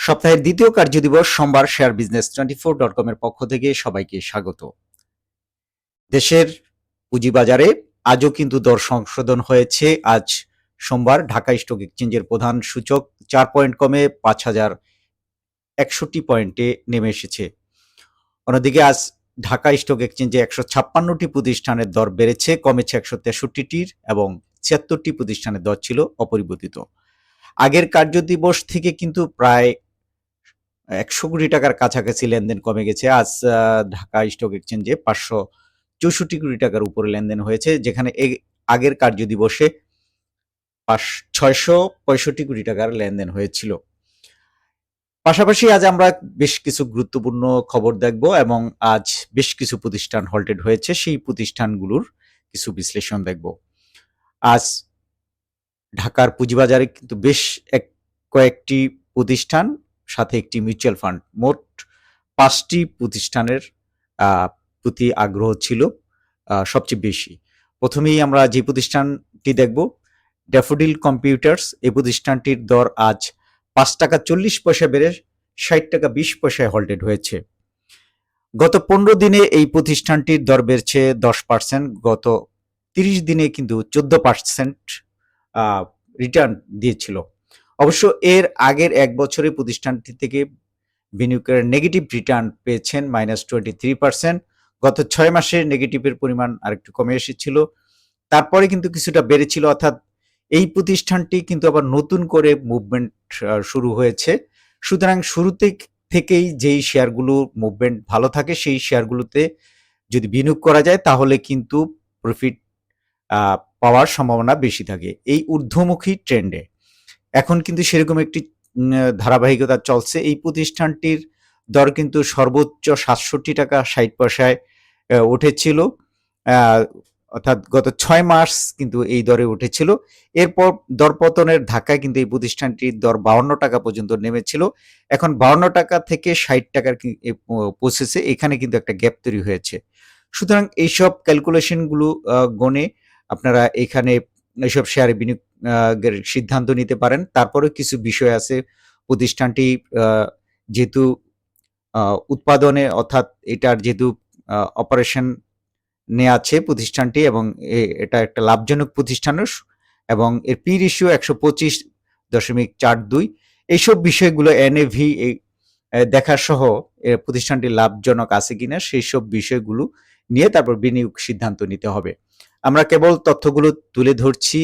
সপ্তাহের দ্বিতীয় কার্যদিবস সোমবার share business twenty four dot কমের পক্ষ থেকে সবাইকে স্বাগত। দেশের পুঁজিবাজারে আজও কিন্তু দর সংশোধন হয়েছে। আজ সোমবার ঢাকা স্টক এক্সচেঞ্জের প্রধান সূচক চার পয়েন্ট কমে পাঁচ হাজার একষট্টি পয়েন্টে নেমে এসেছে। অন্যদিকে আজ ঢাকা স্টক এক্সচেঞ্জে একশো ছাপ্পান্নটি প্রতিষ্ঠানের দর বেড়েছে, কমেছে একশো তেষট্টিটির এবং ছিয়াত্তরটি প্রতিষ্ঠানের দর ছিল অপরিবর্তিত। আগের কার্যদিবস থেকে কিন্তু প্রায় একশো কোটি টাকার কাছাকাছি লেনদেন কমে গেছে। আজ ঢাকা স্টক এক্সচেঞ্জে পাঁচশো চৌষট্টি কোটি টাকার উপরে লেনদেন হয়েছে, যেখানে আগের কার্যদিবসে পাঁচ, ছয়শো পঁয়ষট্টি কোটি টাকার লেনদেন হয়েছিল। পাশাপাশি আজ আমরা বেশ কিছু গুরুত্বপূর্ণ খবর দেখব এবং আজ বেশ কিছু প্রতিষ্ঠান হল্টেড হয়েছে, সেই প্রতিষ্ঠানগুলোর কিছু বিশ্লেষণ দেখব। আজ ঢাকার পুঁজিবাজারে কিন্তু বেশ এক, কয়েকটি প্রতিষ্ঠান সাথে একটি মিউচুয়াল ফান্ড। মোট পাঁচটি প্রতিষ্ঠানের প্রতি আগ্রহ ছিল সবচেয়ে বেশি। প্রথমেই আমরা যে প্রতিষ্ঠানটি দেখব, ড্যাফোডিল কম্পিউটার্স, এই প্রতিষ্ঠানটির দর আজ পাঁচ টাকা চল্লিশ পয়সা বেড়ে ষাট টাকা বিশ পয়সায় হল্টেড হয়েছে। গত পনেরো দিনে এই প্রতিষ্ঠানটির দর বেড়েছে দশ পার্সেন্ট, গত তিরিশ দিনে কিন্তু চোদ্দ পার্সেন্ট রিটার্ন দিয়েছিল। অবশ্য এর আগের এক বছরে প্রতিষ্ঠানটি থেকে বিনিয়োগের নেগেটিভ রিটার্ন পেয়েছেন মাইনাস টোয়েন্টি থ্রি পার্সেন্ট গত ছয় মাসে নেগেটিভের পরিমাণ আরেকটু কমে এসেছিল। তারপরে কিন্তু কিছুটা বেড়েছিল, অর্থাৎ এই প্রতিষ্ঠানটি কিন্তু আবার নতুন করে মুভমেন্ট শুরু হয়েছে। সুতরাং শুরুতে থেকেই যেই শেয়ারগুলো মুভমেন্ট ভালো থাকে, সেই শেয়ারগুলোতে যদি বিনিয়োগ করা যায়, তাহলে কিন্তু প্রফিট পাওয়ার সম্ভাবনা বেশি থাকে। এই ঊর্ধ্বমুখী ট্রেন্ডে এখন কিন্তু সেরকম একটি ধারাবাহিকতা চলছে। এই প্রতিষ্ঠানটির দর কিন্তু সর্বোচ্চ সাতষট্টি টাকা ষাট পয়সায় উঠেছিল। অর্থাৎ গত ছয় মাস কিন্তু এই দরে উঠেছিল। এরপর দরপতনের ধাক্কায় কিন্তু এই প্রতিষ্ঠানটির দর বাউন্ন টাকা পর্যন্ত নেমেছিল। এখন বাউন্ন টাকা থেকে ষাট টাকার পৌঁছেছে এখানে কিন্তু একটা গ্যাপ তৈরি হয়েছে। সুতরাং এইসব ক্যালকুলেশনগুলো গণে আপনারা এখানে এইসব শেয়ারে বিনিয়োগের সিদ্ধান্ত নিতে পারেন। তারপরে কিছু বিষয় আছে। প্রতিষ্ঠানটি যেহেতু উৎপাদনে অর্থাৎ এটার যেহেতু অপারেশন নিয়ে আছে প্রতিষ্ঠানটি এবং এটা একটা লাভজনক প্রতিষ্ঠানও এবং এর পি রেশিও একশো পঁচিশ দশমিক চার দুই। এইসব বিষয়গুলো এনএভি দেখা সহ প্রতিষ্ঠানটি লাভজনক আছে কিনা সেই সব বিষয়গুলো নিয়ে তারপর বিনিয়োগ সিদ্ধান্ত নিতে হবে। আমরা কেবল তথ্যগুলো তুলে ধরছি।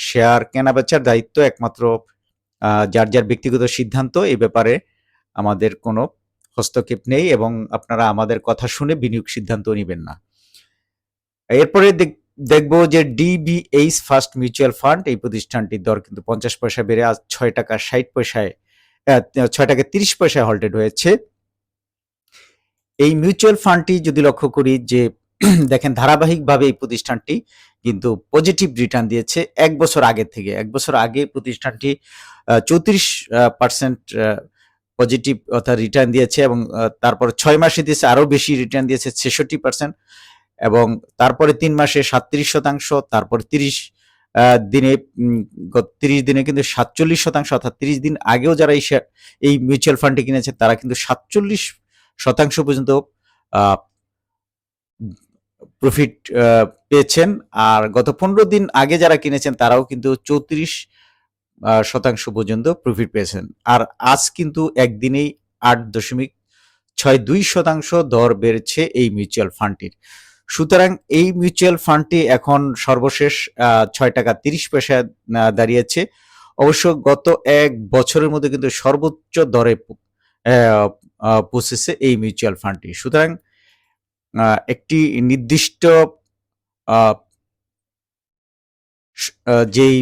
শেয়ার কেনাবেচার দায়িত্ব একমাত্র যার যার ব্যক্তিগত সিদ্ধান্ত এই ব্যাপারে আমাদের কোনো হস্তক্ষেপ নেই এবং আপনারা আমাদের কথা শুনে বিনিয়োগ সিদ্ধান্ত নেবেন না। এরপরে দেখ- দেখব যে ডিবিএইচ ফার্স্ট মিউচুয়াল ফান্ড এই প্রতিষ্ঠানটির দর কিন্তু পঞ্চাশ পয়সা বেড়ে আজ ছয় টাকা ষাট পয়সায় ছয় টাকা তিরিশ পয়সায় হল্টেড হয়েছে। এই মিউচুয়াল ফান্ডটি যদি লক্ষ্য করি যে দেখেন, ধারাবাহিকভাবে এই প্রতিষ্ঠানটি কিন্তু পজিটিভ রিটার্ন দিয়েছে এক বছর আগে থেকে। এক বছর আগে প্রতিষ্ঠানটি চৌত্রিশ পার্সেন্ট পজিটিভ অর্থাৎ রিটার্ন দিয়েছে এবং তারপর ছয় মাসে দিয়েছে, আরও বেশি রিটার্ন দিয়েছে, ছেষট্টি পার্সেন্ট এবং তারপরে তিন মাসে সাতত্রিশ শতাংশ, তারপর তিরিশ দিনে তিরিশ দিনে কিন্তু সাতচল্লিশ শতাংশ অর্থাৎ তিরিশ দিন আগেও যারা এই এই মিউচুয়াল ফান্ডটি কিনেছে, তারা কিন্তু সাতচল্লিশ শতাংশ পর্যন্ত প্রফিট পেয়েছেন। আর গত পনেরো দিন আগে যারা কিনেছেন, তারাও কিন্তু চৌত্রিশ শতাংশ পর্যন্ত প্রফিট পেয়েছেন। আর আজ কিন্তু একদিনেই আট দশমিক ছয় দুই শতাংশ দর বেড়েছে এই মিউচুয়াল ফান্ডটির সুতরাং এই মিউচুয়াল ফান্ডটি এখন সর্বশেষ ছয় টাকা তিরিশ পয়সা দাঁড়িয়েছে। অবশ্য গত এক বছরের মধ্যে কিন্তু সর্বোচ্চ দরে পৌঁছেছে এই মিউচুয়াল ফান্ডটি সুতরাং একটি নির্দিষ্ট যেই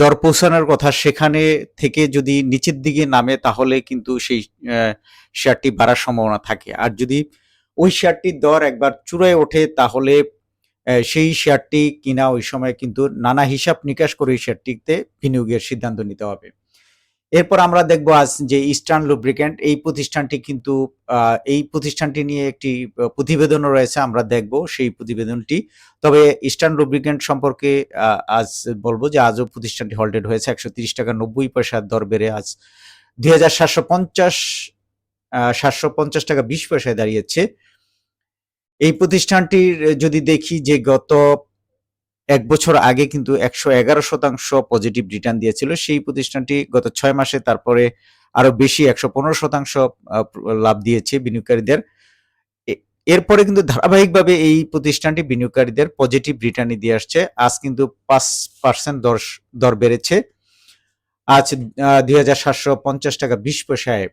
দর পৌঁছানোর কথা সেখানে থেকে যদি নিচের দিকে নামে তাহলে কিন্তু সেই শেয়ারটি বাড়ার সম্ভাবনা থাকে। আর যদি ওই শেয়ারটির দর একবার চূড়ায় ওঠে তাহলে সেই শেয়ারটি কিনা ওই সময় কিন্তু নানা হিসাব নিকাশ করে ওই শেয়ারটিতে বিনিয়োগের সিদ্ধান্ত নিতে হবে। এরপর আমরা দেখব আজ যে ইস্টার্ন লুব্রিকেন্ট এই প্রতিষ্ঠানটি কিন্তু এই প্রতিষ্ঠানটি নিয়ে একটি প্রতিবেদনও রয়েছে, আমরা দেখব সেই প্রতিবেদনটি। তবে ইস্টার্ন লুব্রিকেন্ট সম্পর্কে আজ বলব যে আজও প্রতিষ্ঠানটি হল্টেড হয়েছে, একশো তিরিশ টাকা নব্বই পয়সার দর বেড়ে আজ দুই হাজার সাতশো পঞ্চাশ সাতশো পঞ্চাশ টাকা বিশ পয়সায় দাঁড়িয়েছে। এই প্রতিষ্ঠানটির যদি দেখি যে গত এক বছর আগে কিন্তু একশো এগারো শতাংশ পজিটিভ রিটার্ন দিয়েছিল। সেই প্রতিষ্ঠানটি গত ছয় মাসে তারপরে আরও বেশি, একশো পনেরো শতাংশ লাভ দিয়েছে বিনিয়োগকারীদের। এরপরে কিন্তু ধারাবাহিকভাবে এই প্রতিষ্ঠানটি বিনিয়োগকারীদের পজিটিভ রিটার্ন দিয়ে আসছে। আজ কিন্তু পাঁচ পার্সেন্ট দর দর বেড়েছে। আজ দুই হাজার সাতশো পঞ্চাশ টাকা বিশ পয়সায়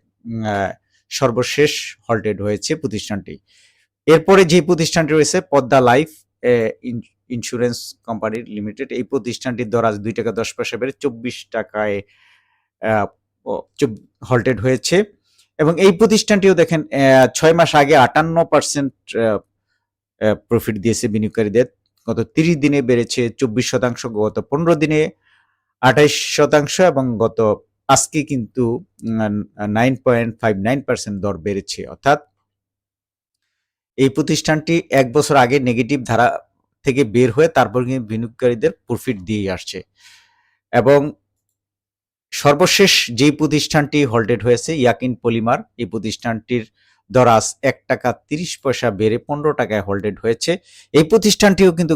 সর্বশেষ হল্টেড হয়েছে প্রতিষ্ঠানটি। এরপরে যে প্রতিষ্ঠানটি রয়েছে, Padma life insurance company limited, এই প্রতিষ্ঠানটির দর আজ দুই টাকা দশ পয়সা বেড়ে চব্বিশ টাকায় হল্টেড হয়েছে। এবং এই প্রতিষ্ঠানটিও দেখেন ছয় মাস আগে আটান্ন পার্সেন্ট প্রফিট দিয়েছে বিনিয়োগকারীদের। গত তিরিশ দিনে বেড়েছে চব্বিশ শতাংশ, গত পনেরো দিনে আঠাইশ শতাংশ এবং গত আজকে কিন্তু nine point five nine percent দর বেড়েছে। অর্থাৎ এই প্রতিষ্ঠানটি এক বছর আগে নেগেটিভ ধারা থেকে বের হয়ে তারপর কিন্তু বিনিয়োগকারীদের প্রফিট দিয়ে আসছে। এবং সর্বশেষ যেই প্রতিষ্ঠানটি হল্টেড হয়েছে, ইয়াকিন পলিমার, এই প্রতিষ্ঠানটির দর আজ এক টাকা তিরিশ পয়সা বেড়ে পনেরো টাকায় হোল্ডেড হয়েছে। এই প্রতিষ্ঠানটিও কিন্তু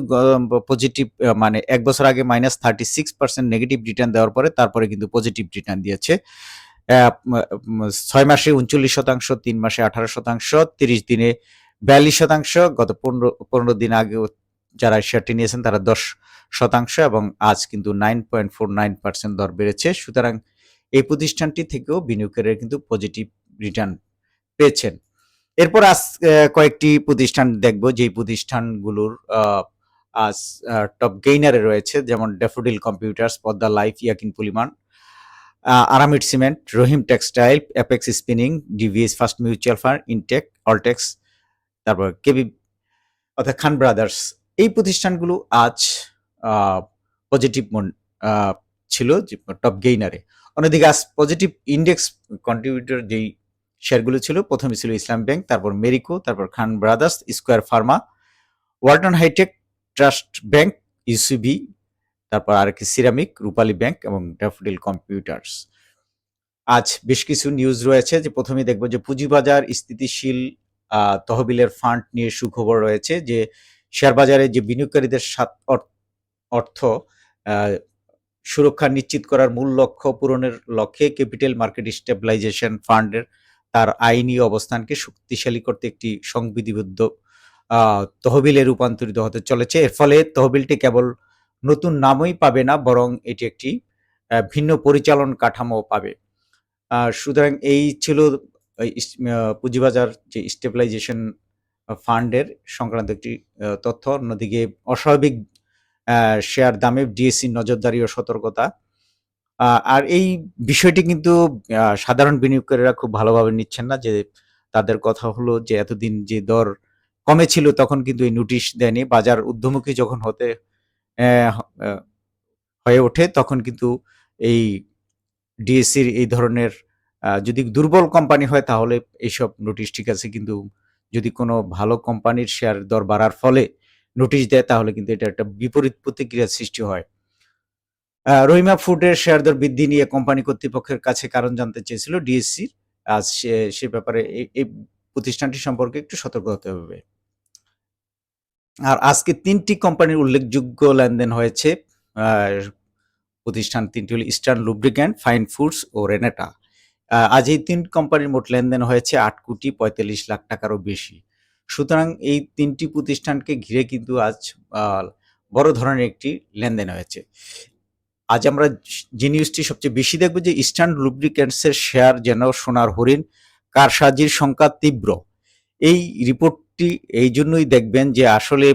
পজিটিভ মানে এক বছর আগে minus thirty six percent negative return দেওয়ার পরে তারপরে কিন্তু পজিটিভ রিটার্ন দিয়েছে। ছয় মাসে উনচল্লিশ শতাংশ, তিন মাসে আঠারো শতাংশ, তিরিশ দিনে বিয়াল্লিশ শতাংশ, গত পনেরো পনেরো দিন আগে যারা শেয়ারটি নিয়েছেন তারা দশ শতাংশ এবং আজ কিন্তু nine point four nine percent দর বেড়েছে। সুতরাং এই প্রতিষ্ঠানটি থেকেও বিনিয়োগকারীরা কিন্তু পজিটিভ রিটার্ন পেয়েছেন। এরপর আজ কয়েকটি প্রতিষ্ঠান দেখব। যেই প্রতিষ্ঠানগুলোর আজ টপ গেইনারে রয়েছে, যেমন daffodil computers Padma life Yakin polymer Aramit cement Rahim textile Apex spinning DVS first mutual fund Intech Alltex তারপর কেবি অর্থাৎ খান ব্রাদার্স এই প্রতিষ্ঠানগুলো আজ পজিটিভ ছিল টপ গেইনারে অন্যদিকে আজ পজিটিভ ইন্ডেক্স কন্ট্রিবিউটর যেই শেয়ারগুলো ছিল, প্রথমে ছিল ইসলাম ব্যাংক, তারপর মেরিকো তারপর Khan brothers Square Pharma Walton hi-tech trust bank UCB তারপর আর কি সিরামিক রূপালী ব্যাংক এবং ড্যাফোডিল কম্পিউটার্স আজ বেশ কিছু নিউজ রয়েছে যে প্রথমে দেখব যে, পুঁজিবাজার স্থিতিশীল তহবিলের ফান্ড নিয়ে সুখবর রয়েছে যে শেয়ার বাজারে যে বিনিয়োগকারীদের সাত অর- অর্থ সুরক্ষা নিশ্চিত করার মূল লক্ষ্য পূরণের লক্ষ্যে ক্যাপিটাল মার্কেট স্টেবিলাইজেশন ফান্ডের তার আইনি অবস্থানকে শক্তিশালী করতে একটি সংবিধিবদ্ধ তহবিলে রূপান্তরিত হতে চলেছে। এর ফলে তহবিলটি কেবল নতুন নামই পাবে না, বরং এটি একটি ভিন্ন পরিচালন কাঠামো পাবে। সুতরাং এই ছিল পুঁজিবাজার যে স্টেবিলাইজেশন ফান্ডের সংক্রান্ত একটি তথ্য, অন্যদিকে অস্বাভাবিক শেয়ার দামে ডিএসসি নজরদারি ও সতর্কতা। আর এই বিষয়টি কিন্তু সাধারণ বিনিয়োগকারীরা খুব ভালোভাবে নিচ্ছেন না যে তাদের কথা হলো যে এতদিন যে দর কমে ছিল তখন কিন্তু এই নোটিশ দেয়নি। বাজার ঊর্ধ্বমুখী যখন হতে হয়ে ওঠে তখন কিন্তু এই ডিএসসির এই ধরনের যদি দুর্বল কোম্পানি হয় তাহলে এইসব নোটিশ ঠিক আছে, কিন্তু যদি কোনো ভালো কোম্পানির শেয়ার দর বাড়ার ফলে নোটিশ দেয়, তাহলে কিন্তু এটা একটা বিপরীত প্রতিক্রিয়ার সৃষ্টি হয়। রহিমা ফুডের শেয়ার দর বৃদ্ধি নিয়ে কোম্পানি কর্তৃপক্ষের কাছে কারণ জানতে চেয়েছিল ডিএসসি আজ সে ব্যাপারে এই- প্রতিষ্ঠানটি সম্পর্কে একটু সতর্ক হতে হবে। আর আজকে তিনটি কোম্পানির উল্লেখযোগ্য লেনদেন হয়েছে। প্রতিষ্ঠান তিনটি হল ইস্টার্ন লুব্রিক্যান্ট ফাইন ফুডস ও রেনেটা আজ এই তিন কোম্পানির মোট লেনদেন হয়েছে আট কোটি পঁয়তাল্লিশ লাখ টাকারও বেশি। সুতরাং এই তিনটি প্রতিষ্ঠানকে ঘিরে কিন্তু আজ বড় ধরনের একটি লেনদেন হয়েছে। আজ আমরা যে নিউজটি সবচেয়ে বেশি দেখব যে ইস্টার্ন লুব্রিক্যান্টসের শেয়ার যেন সোনার হরিণ, কারসাজির সংখ্যা তীব্র। এই রিপোর্টটি এই জন্যই দেখবেন যে আসলে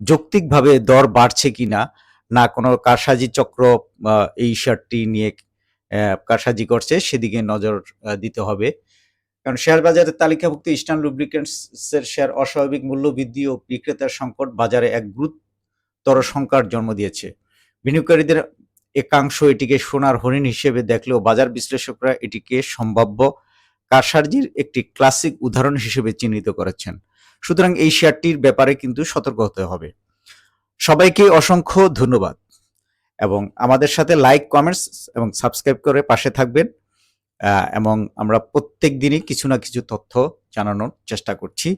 যৌক্তিকভাবে দর বাড়ছে কিনা, না কোনো কারসাজি চক্র এই শেয়ারটি নিয়ে কারসাজি করছে, সেদিকে নজর দিতে হবে। কারণ শেয়ার বাজারের তালিকাভুক্ত ইস্টার্ন লুব্রিক্যান্টসের শেয়ার অস্বাভাবিক মূল্য বৃদ্ধি ও বিক্রেতার সংকট বাজারে এক গুরুতর সংখ্যার জন্ম দিয়েছে। বিনিয়োগকারীদের একাংশ এটিকে সোনার হরিণ হিসেবে দেখলেও বাজার বিশ্লেষকরা এটিকে সম্ভাব্য কারসাজির একটি ক্লাসিক উদাহরণ হিসেবে চিহ্নিত করেছেন। সুতরাং এই শেয়ারটির ব্যাপারে কিন্তু সতর্ক হতে হবে। সবাইকে অসংখ্য ধন্যবাদ। এবং আমাদের সাথে লাইক কমেন্টস এবং সাবস্ক্রাইব করে পাশে থাকবেন। এবং আমরা প্রত্যেক দিনই কিছু না কিছু তথ্য জানানোর চেষ্টা করছি।